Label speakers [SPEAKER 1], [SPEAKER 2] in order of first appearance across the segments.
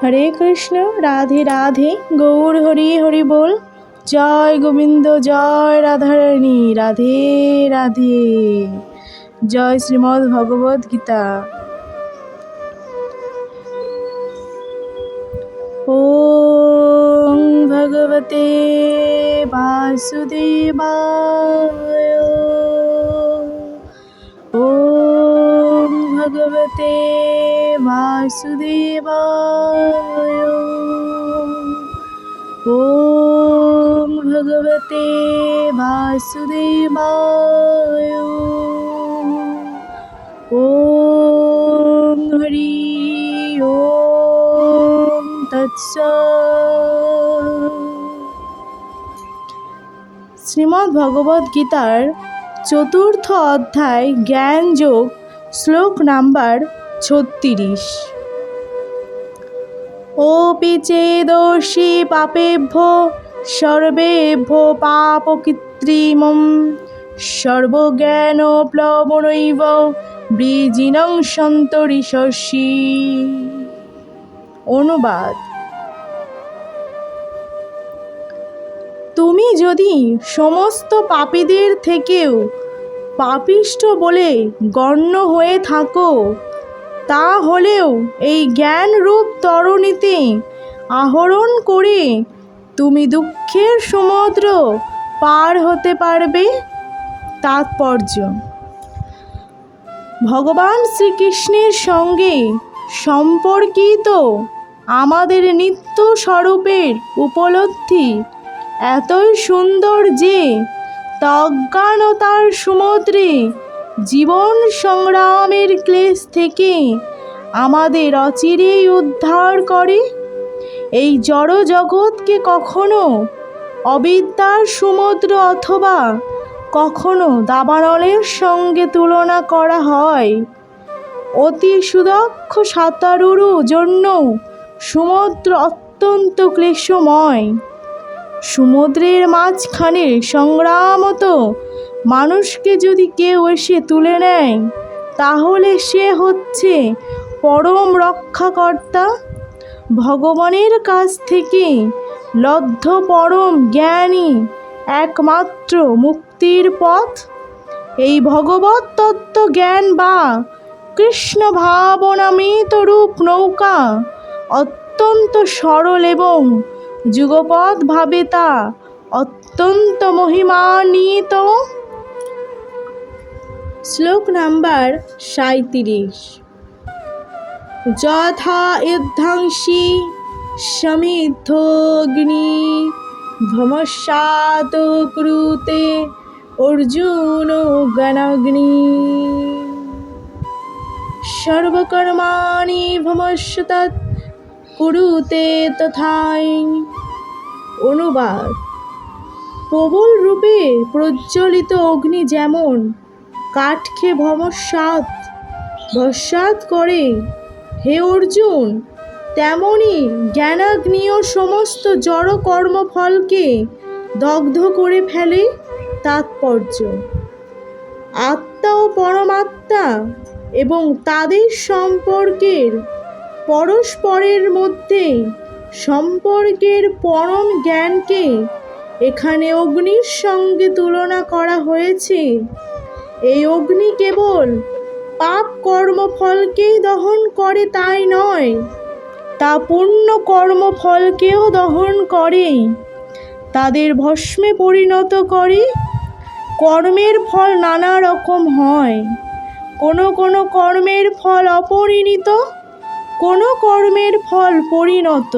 [SPEAKER 1] হরে কৃষ্ণ রাধে রাধে গৌর হরি হরি বল জয় গোবিন্দ জয় রাধারণী রাধে রাধে জয় শ্রীমদ ভগবত গীতা ও ভগবতে বাসুদেবায় ও ভগবতে वासुदेवाय ॐ भगवते वासुदेवाय ॐ हरि ॐ শ্রীমদ্ ভগবদ্গীতার চতুর্থ অধ্যায় জ্ঞান যোগ শ্লোক নাম্বার ছত্রিশ ও পিচে দোষী পাপেভ্য সর্বেভ্য পাপ কৃত্রিম সর্বজ্ঞান প্লবনৈব বৃজিনং সন্তরিষি অনুবাদ তুমি যদি সমস্ত পাপীদের থেকেও পাপিষ্ট বলে গণ্য হয়ে থাকো তা হলেও এই জ্ঞানরূপ তরণীতে আহরণ করে তুমি দুঃখের সমুদ্র পার হতে পারবে তাৎপর্য ভগবান শ্রীকৃষ্ণের সঙ্গে সম্পর্কিত আমাদের নিত্য স্বরূপের উপলব্ধি এতই সুন্দর যে তজ্ঞানতার সমুদ্রে জীবন সংগ্রামের ক্লেশ থেকে আমাদের অচিরেই উদ্ধার করে এই জড় জগৎকে কখনো অবিদ্যার সমুদ্র অথবা কখনো দাবানলের সঙ্গে তুলনা করা হয় অতি সুদক্ষ সাঁতারুরও জন্য সমুদ্র অত্যন্ত ক্লেশময় সমুদ্রের মাঝখানে সংগ্রামত মানুষকে যদি কেউ এসে তুলে নেয় তাহলে সে হচ্ছে পরম রক্ষাকর্তা ভগবানের কাছ থেকে লব্ধ পরম জ্ঞানী একমাত্র মুক্তির পথ এই ভগবত তত্ত্ব জ্ঞান বা কৃষ্ণ ভাবনামিত রূপ নৌকা অত্যন্ত সরল এবং ভাবে তা অত্যন্ত মহিমানিত শ্লোক নাম্বার সাঁত্রিশ যথা ইদ্ধাংসি সমিদ্ধগ্নি ভমসাত ক্রুতে অর্জুন গণগ্নি সর্বকর্মাণি ভমস্যত কুরুতে তথাই অনুবাদ প্রবল রূপে প্রজ্বলিত অগ্নি যেমন কাঠ খেয়ে ভমসাত ভসাত করে হে অর্জুন তেমনই জ্ঞানাগ্নীয় সমস্ত জড় কর্মফলকে দগ্ধ করে ফেলে তাৎপর্য আত্মা ও পরমাত্মা এবং তাদের সম্পর্কের পরস্পরের মধ্যে সম্পর্কের পরম জ্ঞানকে এখানে অগ্নির সঙ্গে তুলনা করা হয়েছে এই অগ্নি কেবল পাপ কর্মফলকেই দহন করে তাই নয় তা পূর্ণ কর্মফলকেও দহন করে তাদের ভস্মে পরিণত করে কর্মের ফল নানা রকম হয় কোনো কোনো কর্মের ফল অপরিণত কোনো কর্মের ফল পরিণত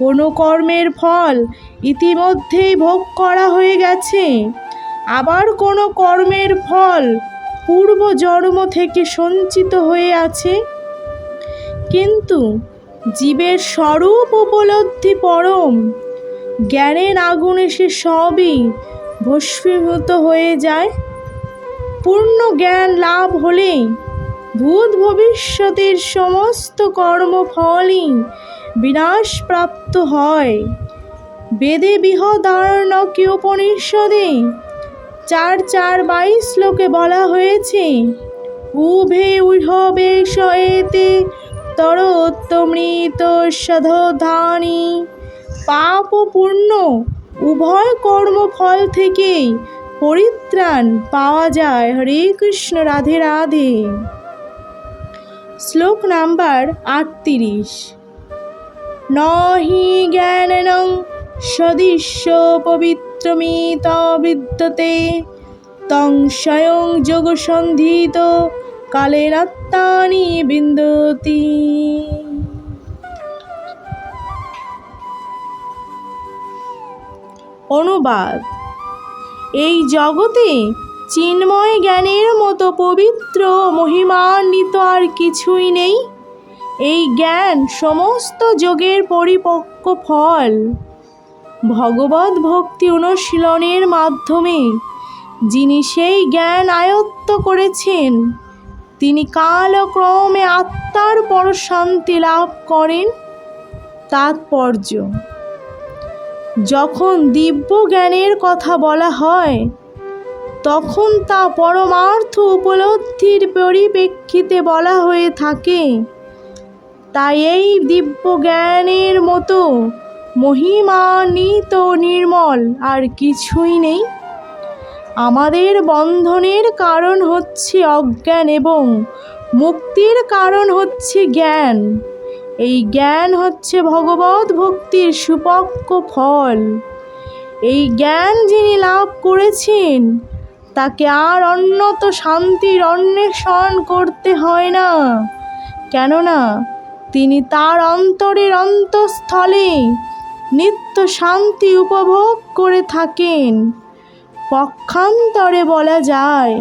[SPEAKER 1] কোনো কর্মের ফল ইতিমধ্যেই ভোগ করা হয়ে গেছে আবার কোনো কর্মের ফল পূর্ব জন্ম থেকে সঞ্চিত হয়ে আছে কিন্তু জীবের স্বরূপ উপলব্ধি পরম জ্ঞানের আগুনে সে সবই ভস্মীভূত হয়ে যায় পূর্ণ জ্ঞান লাভ হলে ভূত ভবিষ্যতের সমস্ত কর্মফলই বিনাশপ্রাপ্ত হয় বেদে কি উপনিষদে চার চার বাইশ শ্লোকে বলা হয়েছে উভে উভবে শয়েতে তরোত্তমৃত সধানি পাপ পূর্ণ পুণ্য উভয় কর্মফল থেকেই পরিত্রাণ পাওয়া যায় হরে কৃষ্ণ রাধে রাধে শ্লোক নাম্বার আটত্রিশ নহি জ্ঞানং সদৃশ্য পবিত্র মাত্রমিত বিদ্যতে তং স্বয়ং যোগসন্ধিত কালেরাত্মানি বিন্দতি অনুবাদ এই জগতে চিন্ময় জ্ঞানের মতো পবিত্র মহিমান্বিত আর কিছুই নেই এই জ্ঞান সমস্ত যোগের পরিপক্ক ফল ভগবত ভক্তি অনুশীলনের মাধ্যমে যিনি সেই জ্ঞান আয়ত্ত করেছেন তিনি কালক্রমে আত্মার পরশান্তি লাভ করেন তাৎপর্য যখন দিব্য জ্ঞানের কথা বলা হয় তখন তা পরমার্থ উপলব্ধির পরিপ্রেক্ষিতে বলা হয়ে থাকে তাই এই দিব্য জ্ঞানের মতো মহিমানিত নির্মল আর কিছুই নেই আমাদের বন্ধনের কারণ হচ্ছে অজ্ঞান এবং মুক্তির কারণ হচ্ছে জ্ঞান এই জ্ঞান হচ্ছে ভগবত ভক্তির সুপক্ষ ফল এই জ্ঞান যিনি লাভ করেছেন তাকে আর অন্যত শান্তির অন্বেষণ করতে হয় না কেননা তিনি তার অন্তরের অন্তঃস্থলে নিত্য শান্তি উপভোগ করে থাকেন পক্ষান্তরে বলা যায়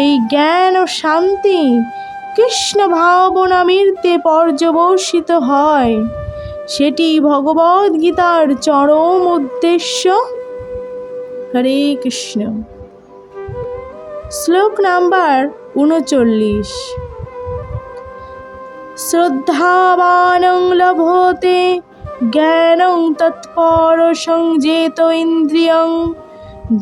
[SPEAKER 1] এই জ্ঞান ও শান্তি কৃষ্ণ ভাবনামীর্তে পর্যবসিত হয় সেটি ভগবদ গীতার চরম উদ্দেশ্য হরে কৃষ্ণ শ্লোক নাম্বার উনচল্লিশ শ্রদ্ধাবানং লভতে জ্ঞানং তৎপর সংযেত ইন্দ্রিয়ং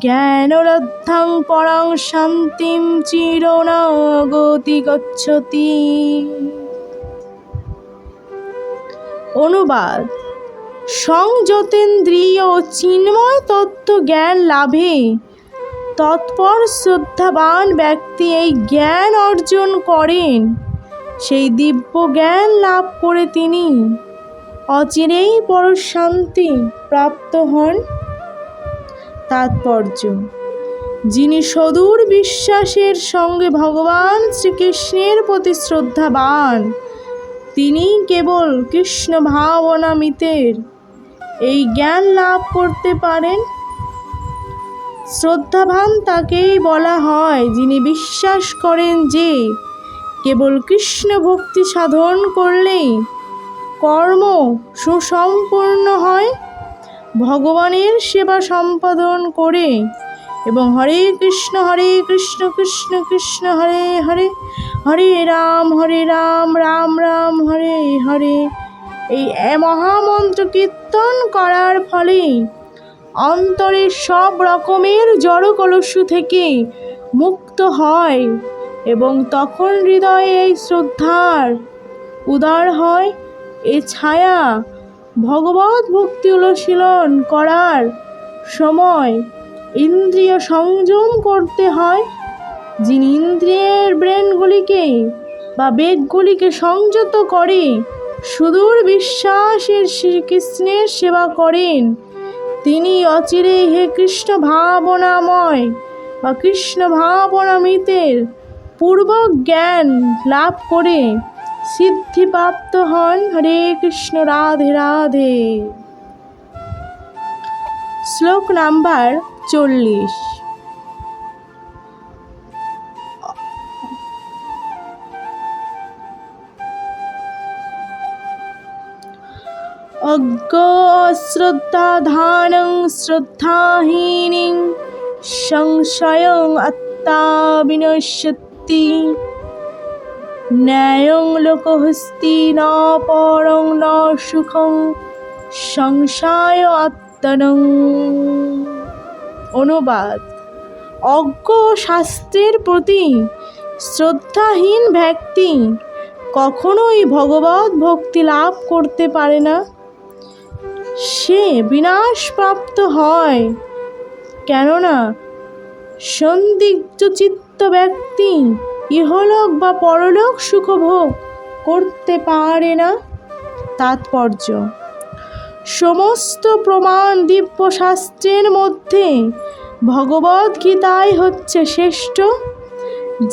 [SPEAKER 1] জ্ঞানরদ্ধং পরাং শান্তিম চিরনাগতি গচ্ছতি অনুবাদ সংযতেন্দ্রিয় চিন্ময় তত্ত্ব জ্ঞান লাভে তৎপর শ্রদ্ধাবান ব্যক্তি এই জ্ঞান অর্জন করেন সেই দিব্য জ্ঞান লাভ করে তিনি অচিরেই বড় শান্তি প্রাপ্ত হন তাৎপর্য যিনি সদূর বিশ্বাসের সঙ্গে ভগবান শ্রীকৃষ্ণের প্রতি শ্রদ্ধাবান তিনি কেবল কৃষ্ণ ভাবনামিতের এই জ্ঞান লাভ করতে পারেন শ্রদ্ধাবান তাকেই বলা হয় যিনি বিশ্বাস করেন যে কেবল কৃষ্ণ ভক্তি সাধন করলেই কর্ম সুসম্পূর্ণ হয় ভগবানের সেবা সম্পাদন করে এবং হরে কৃষ্ণ হরে কৃষ্ণ কৃষ্ণ কৃষ্ণ হরে হরে হরে রাম হরে রাম রাম রাম হরে হরে এই মহামন্ত্র কীর্তন করার ফলে অন্তরের সব রকমের জড় কলস্য থেকে মুক্ত হয় এবং তখন হৃদয়ে এই শ্রদ্ধার উদার হয় এ ছায়া ভগবত ভক্তি অনুশীলন করার সময় ইন্দ্রিয় সংযম করতে হয় যিনি ইন্দ্রিয়ের ব্রেনগুলিকে বা বেগগুলিকে সংযত করে সুদূর বিশ্বাসের শ্রীকৃষ্ণের সেবা করেন তিনি অচিরে হে কৃষ্ণ ভাবনাময় বা কৃষ্ণ ভাবনামিতের পূর্বক জ্ঞান লাভ করে সিদ্ধিপ্রাপ্ত হন হরে কৃষ্ণ রাধে রাধে শ্লোক নাম্বার চল্লিশ অজ্ঞশ্রদ্ধাধানং শ্রদ্ধাহীনিং সংশয় আত্মা বিনশ্যতি ন্যায়ং লোকহস্তি না পরং ন সুখং সংশয় আত্মনং অনুবাদ অজ্ঞ শাস্ত্রের প্রতি শ্রদ্ধাহীন ব্যক্তি কখনোই ভগবত ভক্তি লাভ করতে পারে না সে বিনাশপ্রাপ্ত হয় কেননা সন্দিগ্ধ চিত্ত ব্যক্তি ইহলোক বা পরলোক সুখভোগ করতে পারে না তাৎপর্য সমস্ত প্রমাণ দিব্য শাস্ত্রের মধ্যে ভগবত গীতাই হচ্ছে শ্রেষ্ঠ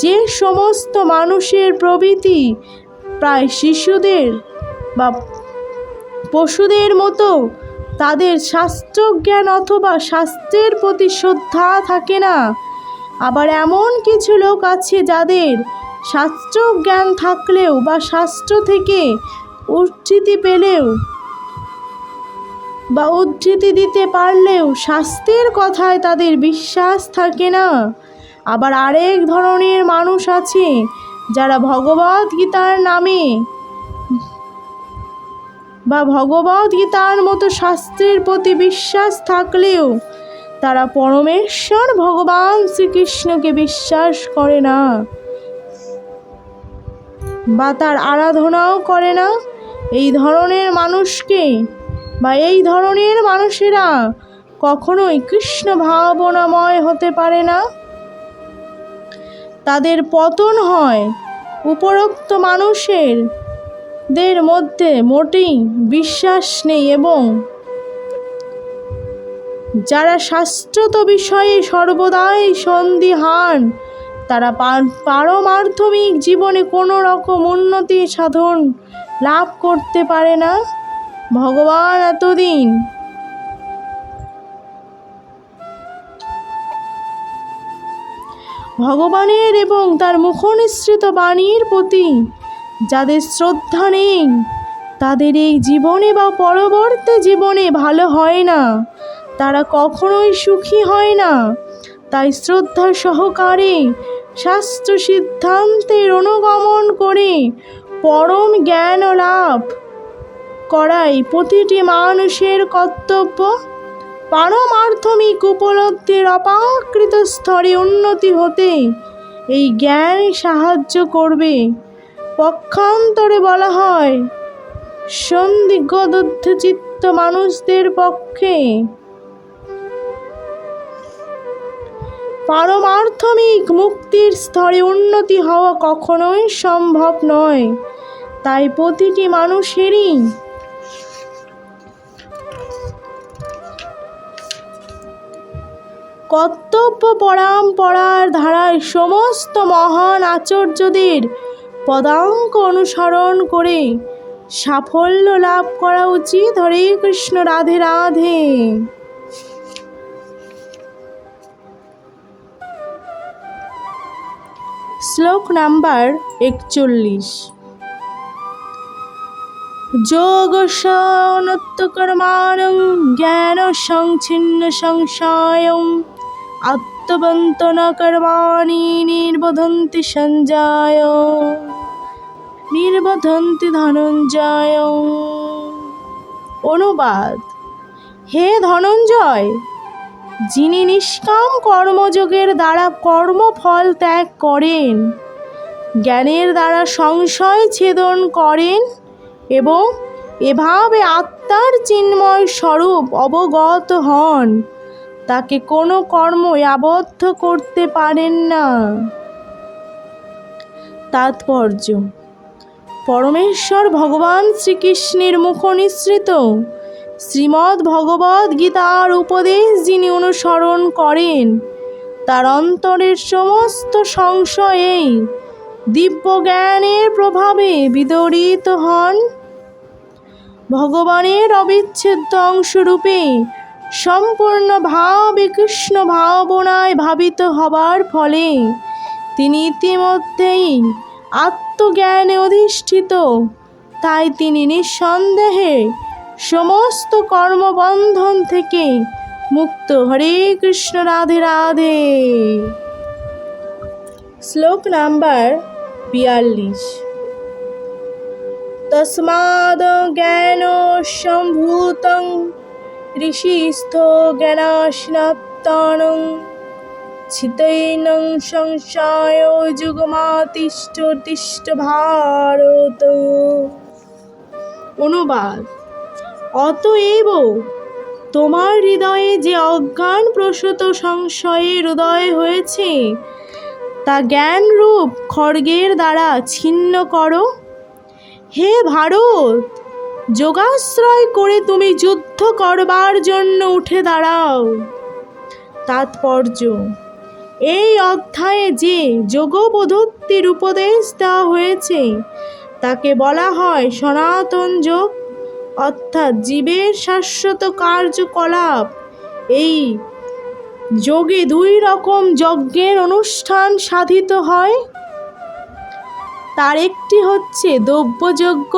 [SPEAKER 1] যে সমস্ত মানুষের প্রবৃতি প্রায় শিশুদের বা পশুদের মতো তাদের শাস্ত্রজ্ঞান অথবা শাস্ত্রের প্রতি শ্রদ্ধা থাকে না আবার এমন কিছু লোক আছে যাদের শাস্ত্র জ্ঞান থাকলেও বা শাস্ত্র থেকে উদ্ধৃতি পেলেও বা উদ্ধৃতি দিতে পারলেও শাস্ত্রের কথায় তাদের বিশ্বাস থাকে না আবার আরেক ধরনের মানুষ আছে যারা ভগবত গীতার নামে বা ভগবত গীতার মতো শাস্ত্রের প্রতি বিশ্বাস থাকলেও তারা পরমেশ্বর ভগবান শ্রীকৃষ্ণকে বিশ্বাস করে না বা তার আরাধনাও করে না এই ধরনের মানুষকে বা এই ধরনের মানুষেরা কখনোই কৃষ্ণ ভাবনাময় হতে পারে না তাদের পতন হয় উপরোক্ত মানুষের দের মধ্যে মোটেই বিশ্বাস নেই এবং যারা শাস্ত্রত বিষয়ে সর্বদাই সন্দিহান তারা পারমার্থমিক জীবনে কোনো রকম উন্নতি সাধন লাভ করতে পারে না ভগবান এতদিন ভগবানের এবং তার মুখনিসৃত বাণীর প্রতি যাদের শ্রদ্ধা নেই তাদের এই জীবনে বা পরবর্তী জীবনে ভালো হয় না তারা কখনোই সুখী হয় না তাই শ্রদ্ধা সহকারে শাস্ত্র সিদ্ধান্তের অনুগমন করে পরম জ্ঞান লাভ করাই প্রতিটি মানুষের কর্তব্য পারমার্থমিক উপলব্ধির অপাকৃত স্তরে উন্নতি হতে এই জ্ঞান সাহায্য করবে পক্ষান্তরে বলা হয় সন্দিগ্ধ চিত্ত মানুষদের পক্ষে পারমার্থমিক মুক্তির স্তরে উন্নতি হওয়া কখনোই সম্ভব নয় তাই প্রতিটি মানুষেরই কর্তব্য পরম্পরার ধারায় সমস্ত মহান আচার্যদের পদাঙ্ক অনুসরণ করে সাফল্য লাভ করা উচিত হরে কৃষ্ণ রাধে রাধে শ্লোক নাম্বার একচল্লিশ যোগসনত্বকর্মাণং জ্ঞান সংচ্ছিন্ন সংশয় আত্মবন্তন কর্মাণি নির্বোধন্তি সঞ্জয় নির্বোধন্তি ধনঞ্জয় অনুবাদ হে ধনঞ্জয় যিনি নিষ্কাম কর্মযোগের দ্বারা কর্মফল ত্যাগ করেন জ্ঞানের দ্বারা সংশয় ছেদন করেন এবং এভাবে আত্মার চিন্ময় স্বরূপ অবগত হন তাকে কোনো কর্ম আবদ্ধ করতে পারেন না তাৎপর্য পরমেশ্বর ভগবান শ্রীকৃষ্ণের মুখ নিঃসৃত শ্রীমদ্ ভগবদ গীতার উপদেশ যিনি অনুসরণ করেন তার অন্তরের সমস্ত সংশয়েই দিব্য জ্ঞানের প্রভাবে বিদরিত হন ভগবানের অবিচ্ছেদ্য অংশরূপে সম্পূর্ণ ভাবে কৃষ্ণ ভাবনায় ভাবিত হবার ফলে তিনি ইতিমধ্যেই আত্মজ্ঞানে অধিষ্ঠিত তাই তিনি নিঃসন্দেহে সমস্ত কর্মবন্ধন থেকে মুক্ত হরে কৃষ্ণ রাধে রাধে শ্লোক নাম্বার বিয়াল্লিশ তসমাদ জ্ঞান সম্ভূতং ঋষিস্থ জ্ঞানাশনাত্তান ছিতৈন সংশয় যুগমাতিষ্ঠ তিষ্ঠ ভারত অনুবাদ অতএব তোমার হৃদয়ে যে অজ্ঞান প্রসূত সংশয়ে হৃদয় হয়েছে তা জ্ঞানরূপ খড়গের দ্বারা ছিন্ন করো হে ভারত যোগাশ্রয় করে তুমি যুদ্ধ করবার জন্য উঠে দাঁড়াও তাৎপর্য এই অধ্যায়ে যে যোগবোধত্বের উপদেশ দেওয়া হয়েছে তাকে বলা হয় সনাতন যোগ অর্থাৎ জীবের শাশ্বত কার্যকলাপ এই যোগে দুই রকম যজ্ঞের অনুষ্ঠান সাধিত হয় তার একটি হচ্ছে দ্রব্যযজ্ঞ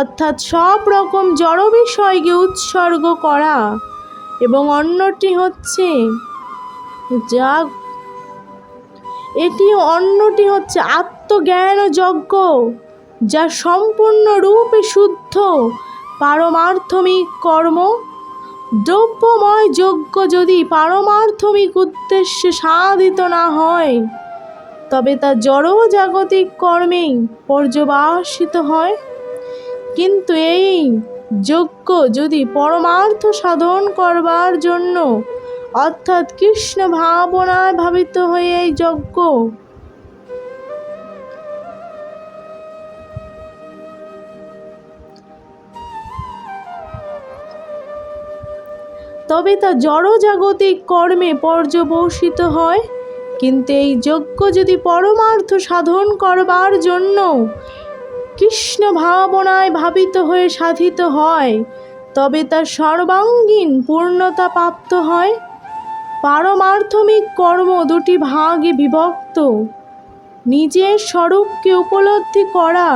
[SPEAKER 1] অর্থাৎ সব রকম জড় বিষয়কে উৎসর্গ করা এবং অন্যটি হচ্ছে যা এটি অন্যটি হচ্ছে আত্মজ্ঞান যজ্ঞ যা সম্পূর্ণরূপে শুদ্ধ পারমার্থমিক কর্ম দ্রব্যময় যজ্ঞ যদি পারমার্থমিক উদ্দেশ্যে সাধিত না হয় তবে তা জড় জাগতিক কর্মেই পর্যবাসিত হয় কিন্তু এই যজ্ঞ যদি পরমার্থ সাধন করবার জন্য অর্থাৎ কৃষ্ণ ভাবনায় ভাবিত হয়ে এই যজ্ঞ তবে তা জড়জাগতিক কর্মে পর্যবসিত হয় কিন্তু এই যজ্ঞ যদি পরমার্থ সাধন করবার জন্য কৃষ্ণ ভাবনায় ভাবিত হয়ে সাধিত হয় তবে তা সর্বাঙ্গীন পূর্ণতা প্রাপ্ত হয় পারমার্থমিক কর্ম দুটি ভাগে বিভক্ত নিজের স্বরূপকে উপলব্ধি করা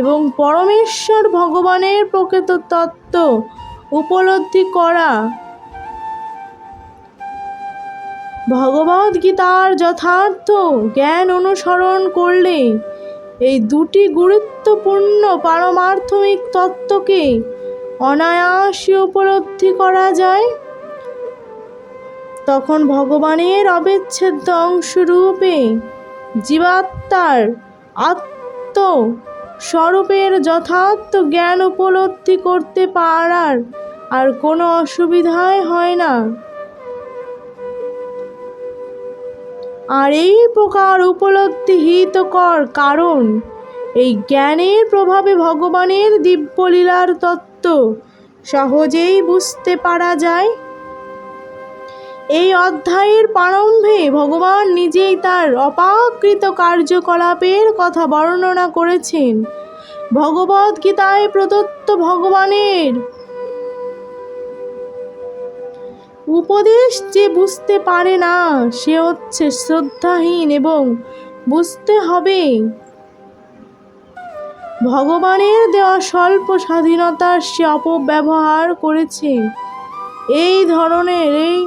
[SPEAKER 1] এবং পরমেশ্বর ভগবানের প্রকৃত তত্ত্ব উপলব্ধি করা ভগবদ গীতার যথার্থ জ্ঞান অনুসরণ করলে এই দুটি গুরুত্বপূর্ণ পারমার্থমিক তত্ত্বকে অনায়াসে উপলব্ধি করা যায় তখন ভগবানের অবিচ্ছেদ্য অংশরূপে জীবাত্মার আত্ম স্বরূপের যথার্থ জ্ঞান উপলব্ধি করতে পারার আর কোনো অসুবিধাই হয় না আর এই প্রকার উপলব্ধিহিত কর কারণ এই জ্ঞানের প্রভাবে ভগবানের দিব্যলীলার তত্ত্ব সহজেই বুঝতে পারা যায় এই অধ্যায়ের প্রারম্ভে ভগবান নিজেই তার অপাকৃত কার্যকলাপের কথা বর্ণনা করেছেন ভগবদ্গীতায় প্রদত্ত ভগবানের উপদেশ যে বুঝতে পারে না সে হচ্ছে শ্রদ্ধাহীন এবং বুঝতে হবে ভগবানের দেওয়া স্বল্প স্বাধীনতার সে অপব্যবহার করেছে এই ধরনের এই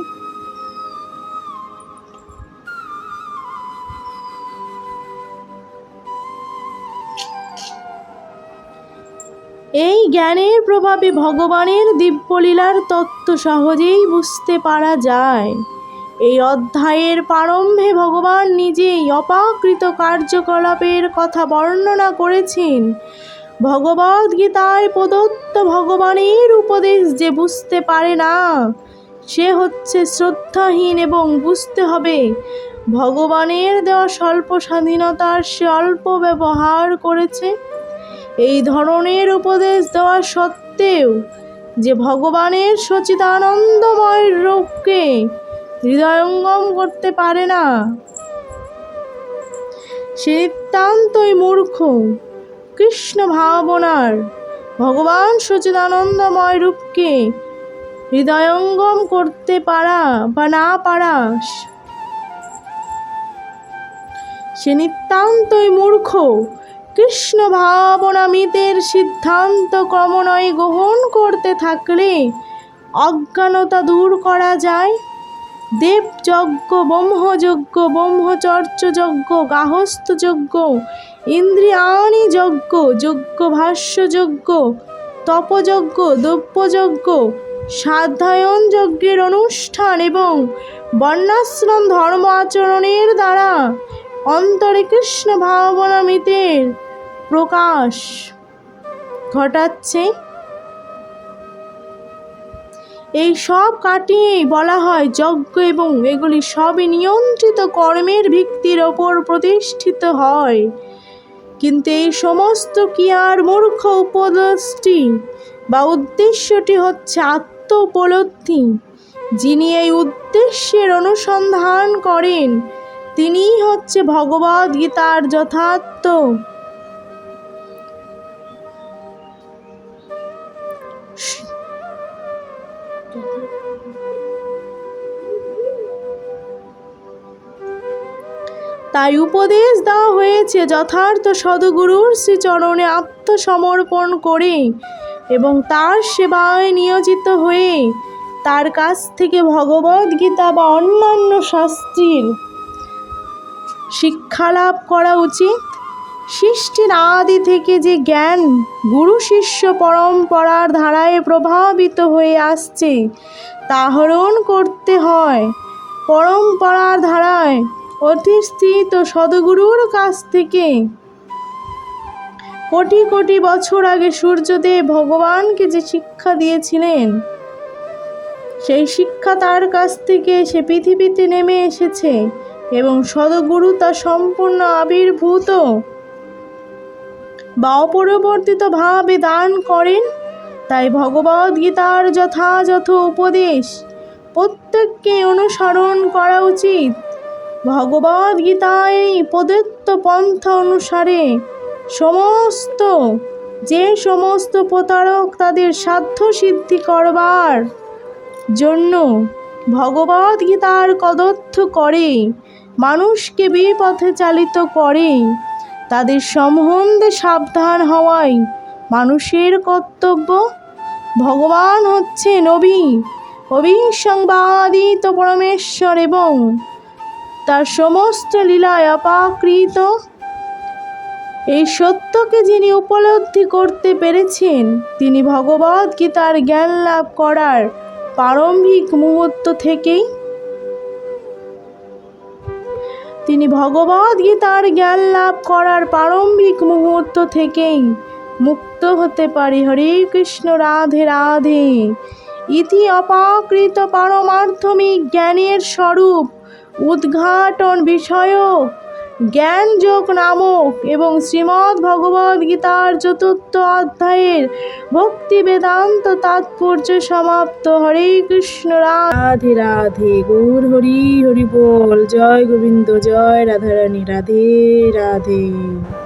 [SPEAKER 1] জ্ঞানের প্রভাবে ভগবানের দিব্যলীলার তত্ত্ব সহজেই বুঝতে পারা যায় এই অধ্যায়ের প্রারম্ভে ভগবান নিজেই অপাকৃত কার্যকলাপের কথা বর্ণনা করেছেন ভগবদ গীতায় প্রদত্ত ভগবানের উপদেশ যে বুঝতে পারে না সে হচ্ছে শ্রদ্ধাহীন এবং বুঝতে হবে ভগবানের দেওয়া স্বল্প স্বাধীনতার সে অল্প ব্যবহার করেছে এই ধরনের উপদেশ দেওয়া সত্ত্বেও যে ভগবানের সচিতানন্দময় রূপকে হৃদয়ঙ্গম করতে পারে না সে নিতান্তই মূর্খ কৃষ্ণ ভাবনার ভগবান সচিদানন্দময় রূপকে হৃদয়ঙ্গম করতে পারা বা না পারা সে নিতান্তই মূর্খ কৃষ্ণ ভাবনামিতের সিদ্ধান্ত ক্রমণয় গ্রহণ করতে থাকলে অজ্ঞানতা দূর করা যায় দেবযজ্ঞ ব্রহ্মযজ্ঞ ব্রহ্মচর্যযজ্ঞ গাহস্থযজ্ঞ ইন্দ্রিয়ানি যজ্ঞ যজ্ঞ ভাষ্যযজ্ঞ তপযজ্ঞ দ্রব্যযজ্ঞ সাধ্যায়ন যজ্ঞের অনুষ্ঠান এবং বর্ণাশ্রম ধর্ম আচরণের দ্বারা অন্তরে কৃষ্ণ ভাবনা প্রকাশ ঘটাচ্ছে এই সব কাটিয়েই বলা হয় যজ্ঞ এবং এগুলি সবই নিয়ন্ত্রিত কর্মের ভিত্তির ওপর প্রতিষ্ঠিত হয় কিন্তু এই সমস্ত আর মূর্খ উপদেশটি বা উদ্দেশ্যটি হচ্ছে আত্ম উপলব্ধি যিনি এই উদ্দেশ্যের অনুসন্ধান করেন তিনিই হচ্ছে ভগবদ্গীতার যথার্থ তাই উপদেশ দেওয়া হয়েছে যথার্থ সদগুরুর শ্রীচরণে আত্মসমর্পণ করে এবং তার সেবায় নিয়োজিত হয়ে তার কাছ থেকে ভগবদ গীতা বা অন্যান্য শাস্ত্রীর লাভ করা উচিত সৃষ্টির আদি থেকে যে জ্ঞান গুরু শিষ্য পরম্পরার ধারায় প্রভাবিত হয়ে আসছে তা হরণ করতে হয় পরম্পরার ধারায় অধিষ্ঠিত সদগুরুর কাছ থেকে কোটি কোটি বছর আগে সূর্যদেব ভগবানকে যে শিক্ষা দিয়েছিলেন সেই শিক্ষা তার কাছ থেকে সে পৃথিবীতে নেমে এসেছে এবং সদগুরু তা সম্পূর্ণ আবির্ভূত বা অপরিবর্তিত ভাবে দান করেন তাই ভগবদ গীতার যথাযথ উপদেশ প্রত্যেককে অনুসরণ করা উচিত ভগবদ গীতায় প্রদত্ত পন্থা অনুসারে সমস্ত যে সমস্ত প্রতারক তাদের সাধ্য সিদ্ধি করবার জন্য ভগবদ গীতার কদর্থ করে মানুষকে বিপথে চালিত করে তাদের সম্বন্ধে সাবধান হওয়াই মানুষের কর্তব্য ভগবান হচ্ছে নবী অভিসংবাদিত পরমেশ্বর এবং তার সমস্ত লীলায় অপাকৃত এই সত্যকে যিনি উপলব্ধি করতে পেরেছেন তিনি ভগবত গীতার জ্ঞান লাভ করার প্রারম্ভিক মুহূর্ত থেকেই তিনি ভগবত গীতার জ্ঞান লাভ করার প্রারম্ভিক মুহূর্ত থেকেই মুক্ত হতে পারি হরে কৃষ্ণ রাধে রাধে ইতি অপাকৃত পারমার্থমিক জ্ঞানের স্বরূপ উদ্ঘাটন বিষয়ক জ্ঞানযোগ নামক এবং শ্রীমৎ ভগবদ গীতার চতুর্থ অধ্যায়ের ভক্তি বেদান্ত তাৎপর্য সমাপ্ত হরে কৃষ্ণ রাধে রাধে গৌর হরি হরি বল জয় গোবিন্দ জয় রাধারানী রাধে রাধে